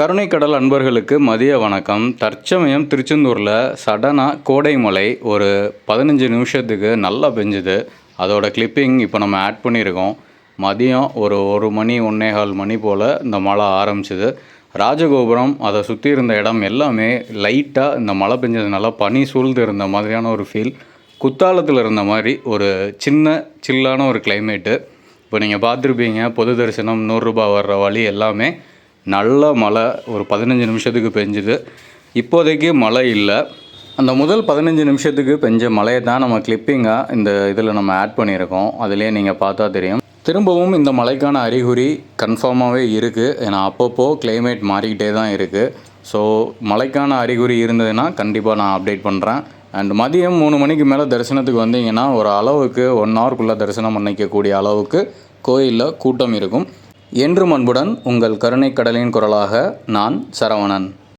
கருணைக்கடல் அன்பர்களுக்கு மதிய வணக்கம். தற்சமயம் திருச்செந்தூரில் சடனாக கோடைமலை ஒரு பதினஞ்சு நிமிஷத்துக்கு நல்லா பெஞ்சுது. அதோட கிளிப்பிங் இப்போ நம்ம ஆட் பண்ணியிருக்கோம் மதியம் ஒரு ஒரு மணி ஒன்னேகால் மணி போல் இந்த மழை ஆரம்பிச்சிது. ராஜகோபுரம் அதை சுற்றி இருந்த இடம் எல்லாமே லைட்டாக இந்த மழை பெஞ்சதுனால பனி சூழ்ந்து இருந்த மாதிரியான ஒரு ஃபீல் குத்தாலத்தில் இருந்த மாதிரி ஒரு சின்ன சில்லான ஒரு கிளைமேட்டு இப்போ நீங்கள் பார்த்துருப்பீங்க பொது தரிசனம் நூறுரூபா வர்ற வழி எல்லாமே நல்ல மழை ஒரு பதினஞ்சு நிமிஷத்துக்கு பெஞ்சுது. இப்போதைக்கு மழை இல்லை. அந்த முதல் பதினஞ்சு நிமிஷத்துக்கு பெஞ்ச மழையை தான் நம்ம கிளிப்பிங்காக இந்த இதில் நம்ம ஆட் பண்ணியிருக்கோம். அதிலே நீங்கள் பார்த்தா தெரியும். திரும்பவும் இந்த மழைக்கான அறிகுறி கன்ஃபார்மாகவே இருக்குது ஏன்னா அப்பப்போ கிளைமேட் மாறிக்கிட்டே தான் இருக்குது ஸோ மழைக்கான அறிகுறி இருந்ததுன்னா கண்டிப்பாக நான் அப்டேட் பண்ணுறேன் அண்ட் மதியம் மூணு மணிக்கு மேலே தரிசனத்துக்கு வந்தீங்கன்னா ஒரு அளவுக்கு ஒன் ஹவர்க்குள்ளே தரிசனம் பண்ணிக்கக்கூடிய அளவுக்கு கோயிலில் கூட்டம் இருக்கும். என்றும் அன்புடன் உங்கள் கருணைக் கடலின் குரலாக நான் சரவணன்.